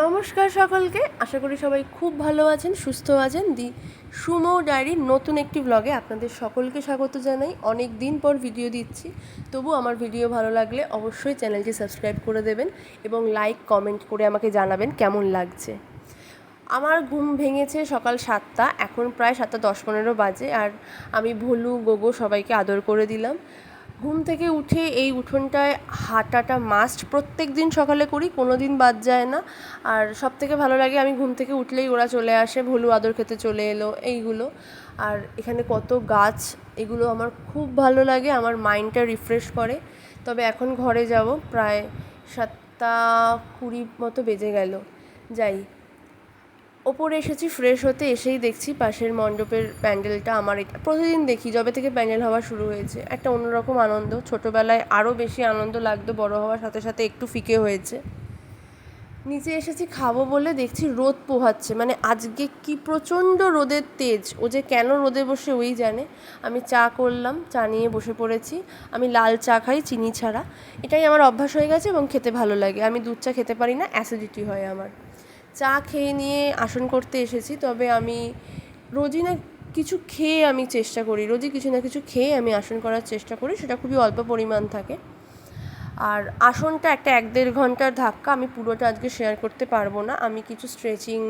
নমস্কার সকলকে। আশা করি সবাই খুব ভালো আছেন, সুস্থ আছেন। দি সুমো ডায়েরির নতুন একটি ব্লগে আপনাদের সকলকে স্বাগত জানাই। অনেক দিন পর ভিডিও দিচ্ছি। তবু আমার ভিডিও ভালো লাগলে অবশ্যই চ্যানেলটি সাবস্ক্রাইব করে দেবেন এবং লাইক কমেন্ট করে আমাকে জানাবেন কেমন লাগছে। আমার ঘুম ভেঙেছে সকাল সাতটা, এখন প্রায় সাতটা দশ পনেরো বাজে। আর আমি ভুলু, গোগো সবাইকে আদর করে দিলাম। ঘুম থেকে উঠে এই উঠোনটায় হাঁটাটা মাস্ট প্রত্যেক দিন সকালে করি, কোনো দিন বাদ যায় না। আর সব থেকে ভালো লাগে, আমি ঘুম থেকে উঠলেই ওরা চলে আসে, ভুলু আদর খেতে চলে এলো, এইগুলো। আর এখানে কত গাছ, এগুলো আমার খুব ভালো লাগে, আমার মাইন্ডটা রিফ্রেশ করে। তবে এখন ঘরে যাব, প্রায় সাতটা কুড়ি মতো বেজে গেল। যাই ওপরে এসেছি ফ্রেশ হতে এসেই দেখছি পাশের মণ্ডপের প্যান্ডেলটা আমার এটা। প্রতিদিন দেখি, যবে থেকে প্যান্ডেল হওয়া শুরু হয়েছে। একটা অন্যরকম আনন্দ, ছোটোবেলায় আরও বেশি আনন্দ লাগতো, বড় হওয়ার সাথে সাথে একটু ফিকে হয়েছে। নিচে এসেছি, খাব বলে দেখছি রোদ পোহাচ্ছে। মানে আজকে কি প্রচণ্ড রোদের তেজ, ও যে কেন রোদে বসে ওই জানে। আমি চা করলাম, চা নিয়ে বসে পড়েছি। আমি লাল চা খাই, চিনি ছাড়া। এটাই আমার অভ্যাস হয়ে গেছে এবং খেতে ভালো লাগে। আমি দুধ চা খেতে পারি না অ্যাসিডিটি হয় আমার। চা খেয়ে নিয়ে আসন করতে এসেছি, তবে আমি রোজই না কিছু খেয়ে আমি চেষ্টা করি, রোজই কিছু না কিছু খেয়ে আমি আসন করার চেষ্টা করি, সেটা খুবই অল্প পরিমাণ থাকে। আর আসনটা একটা এক দেড় ঘণ্টার ধাক্কা, আমি পুরোটা আজকে শেয়ার করতে পারব না, আমি কিছু স্ট্রেচিং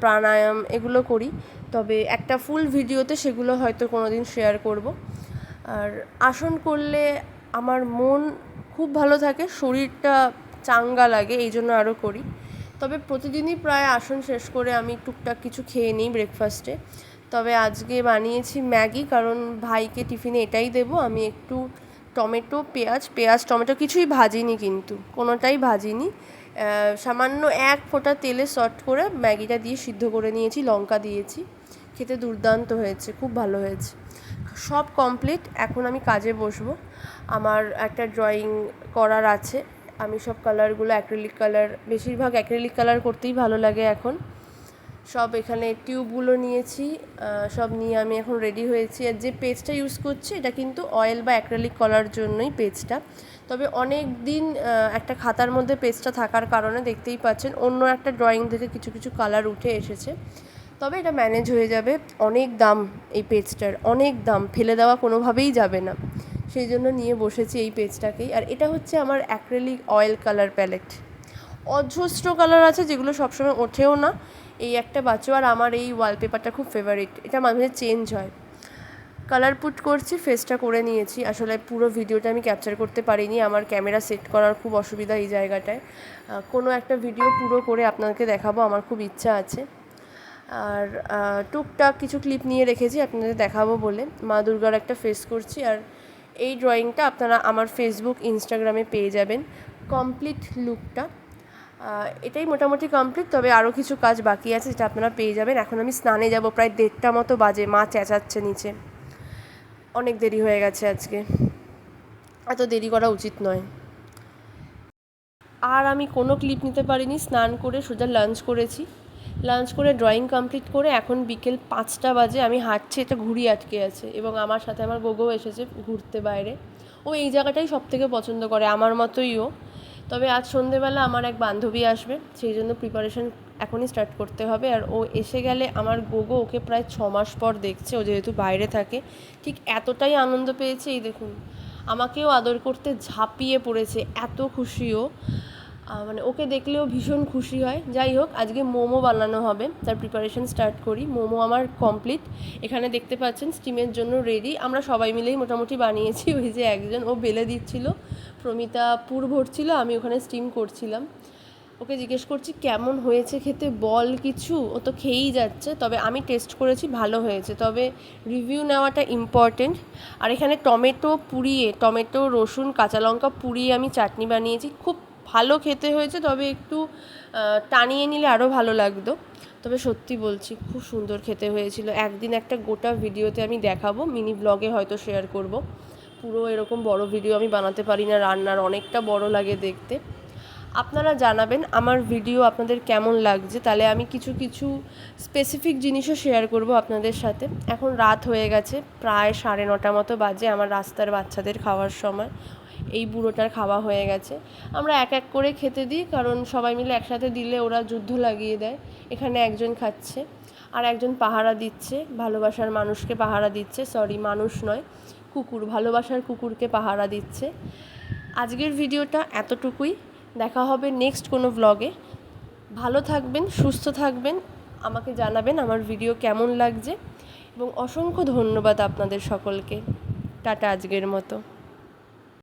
প্রাণায়াম এগুলো করি, তবে একটা ফুল ভিডিওতে সেগুলো হয়তো কোনো দিন শেয়ার করব। আর আসন করলে আমার মন খুব ভালো থাকে, শরীরটা চাঙ্গা লাগে, এই জন্য আরও করি। তবে প্রতিদিনই প্রায় আসন শেষ করে আমি টুকটাক কিছু খেয়ে নিই ব্রেকফাস্টে তবে আজকে বানিয়েছি ম্যাগি, কারণ ভাইকে টিফিনে এটাই দেবো। আমি একটু টমেটো, পেঁয়াজ পেঁয়াজ, টমেটো কিছুই ভাজিনি কিন্তু, কোনোটাই ভাজিনি। সামান্য এক ফোঁটা তেলে সট করে ম্যাগিটা দিয়ে সিদ্ধ করে নিয়েছি, লঙ্কা দিয়েছি। খেতে দুর্দান্ত হয়েছে, খুব ভালো হয়েছে। সব কমপ্লিট এখন আমি কাজে বসবো। আমার একটা ড্রয়িং করার আছে। আমি সব কালারগুলো অ্যাক্রিলিক কালার বেশিরভাগ অ্যাক্রিলিক কালার করতেই ভালো লাগে এখন। সব এখানে টিউবগুলো নিয়েছি সব নিয়ে আমি এখন রেডি হয়েছি। আর যে পেজটা ইউজ করছি, এটা কিন্তু অয়েল বা অ্যাক্রেলিক করার জন্যই পেজটা তবে অনেক দিন একটা খাতার মধ্যে পেজটা থাকার কারণে দেখতেই পাচ্ছেন, অন্য একটা ড্রয়িং থেকে কিছু কিছু কালার উঠে এসেছে। তবে এটা ম্যানেজ হয়ে যাবে। অনেক দাম এই পেজটার অনেক দাম। ফেলে দেওয়া কোনোভাবেই যাবে না। সেই জন্য নিয়ে বসেছি এই পেজটাকেই। আর এটা হচ্ছে আমার অ্যাক্রেলিক অয়েল কালার প্যালেট। অজস্র কালার আছে যেগুলো সবসময় ওঠেও না। এই একটা বাঁচো আর আমার এই ওয়ালপেপারটা খুব ফেভারিট এটা মাঝে চেঞ্জ হয়। কালার পুট করছি ফেসটা করে নিয়েছি। আসলে পুরো ভিডিওটা আমি ক্যাপচার করতে পারিনি। আমার ক্যামেরা সেট করার খুব অসুবিধা এই জায়গাটায়। কোনো একটা ভিডিও পুরো করে আপনাকে দেখাবো, আমার খুব ইচ্ছা আছে। আর টুকটাক কিছু ক্লিপ নিয়ে রেখেছি, আপনাদের দেখাবো বলে। মা দুর্গার একটা ফেস করছি আর এই ড্রয়িংটা আপনারা আমার ফেসবুক ইনস্টাগ্রামে পেয়ে যাবেন। কমপ্লিট লুকটা এটাই মোটামুটি কমপ্লিট তবে আরও কিছু কাজ বাকি আছে যেটা আপনারা পেয়ে যাবেন। এখন আমি স্নানে যাব, প্রায় দেড়টা মতো বাজে, মা চেঁচাচ্ছে নিচে। অনেক দেরি হয়ে গেছে আজকে। এত দেরি করা উচিত নয়। আর আমি কোনো ক্লিপ নিতে পারিনি, স্নান করে সোজা লাঞ্চ করেছি। লাঞ্চ করে ড্রয়িং কমপ্লিট করে এখন বিকেল পাঁচটা বাজে, আমি হাঁটছি, এটা ঘুড়ি আটকে আছে এবং আমার সাথে আমার গোগো এসেছে ঘুরতে বাইরে। ও এই জায়গাটাই সব থেকে পছন্দ করে, আমার মতোই ও। তবে আজ সন্ধেবেলা আমার এক বান্ধবী আসবে, সেই জন্য প্রিপারেশন এখনই স্টার্ট করতে হবে। আর ও এসে গেলে আমার গোগো ওকে প্রায় ছ মাস পর দেখছে, ও যেহেতু বাইরে থাকে, ঠিক এতটাই আনন্দ পেয়েছে, এই দেখুন। আমাকেও আদর করতে ঝাঁপিয়ে পড়েছে, এত খুশিও মানে ওকে দেখলেও ভীষণ খুশি হয়। যাই হোক, আজকে মোমো বানানো হবে। তার প্রিপারেশন স্টার্ট করি। মোমো আমার কমপ্লিট এখানে দেখতে পাচ্ছেন স্টিমের জন্য রেডি আমরা সবাই মিলেই মোটামুটি বানিয়েছি। ওই যে একজন, ও বেলে দিচ্ছিল। প্রমিতা পুর ভরছিল, আমি ওখানে স্টিম করছিলাম। ওকে জিজ্ঞেস করছি, কেমন হয়েছে খেতে? বল কিছু? ও তো খেয়েই যাচ্ছে। তবে আমি টেস্ট করেছি, ভালো হয়েছে। তবে রিভিউ নেওয়াটা ইম্পর্টেন্ট আর এখানে টমেটো পুড়িয়ে, টমেটো, রসুন, কাঁচা লঙ্কা পুড়িয়ে আমি চাটনি বানিয়েছি। খুব ভালো খেতে হয়েছে, তবে একটু টানিয়ে নিলে আরও ভালো লাগতো। তবে সত্যি বলছি, খুব সুন্দর খেতে হয়েছিল। একদিন একটা গোটা ভিডিওতে আমি দেখাবো, মিনি ব্লগে হয়তো শেয়ার করব। পুরো এরকম বড় ভিডিও আমি বানাতে পারি না, রান্নার অনেকটা বড় লাগে দেখতে। আপনারা জানাবেন আমার ভিডিও আপনাদের কেমন লাগছে। তাহলে আমি কিছু কিছু স্পেসিফিক জিনিসও শেয়ার করব আপনাদের সাথে। এখন রাত হয়ে গেছে, প্রায় সাড়ে নটা মতো বাজে আমার রাস্তার বাচ্চাদের খাওয়ার সময়। এই বুড়োটার খাওয়া হয়ে গেছে। আমরা এক এক করে খেতে দিই, কারণ সবাই মিলে একসাথে দিলে ওরা যুদ্ধ লাগিয়ে দেয়। এখানে একজন খাচ্ছে, আর একজন পাহারা দিচ্ছে, ভালোবাসার মানুষকে পাহারা দিচ্ছে। সরি মানুষ নয়, কুকুর। ভালোবাসার কুকুরকে পাহারা দিচ্ছে। আজকের ভিডিওটা এতটুকুই। দেখা হবে নেক্সট কোনো ব্লগে ভালো থাকবেন, সুস্থ থাকবেন, আমাকে জানাবেন আমার ভিডিও কেমন লাগছে। এবং অসংখ্য ধন্যবাদ আপনাদের সকলকে। টাটা আজকের মতো।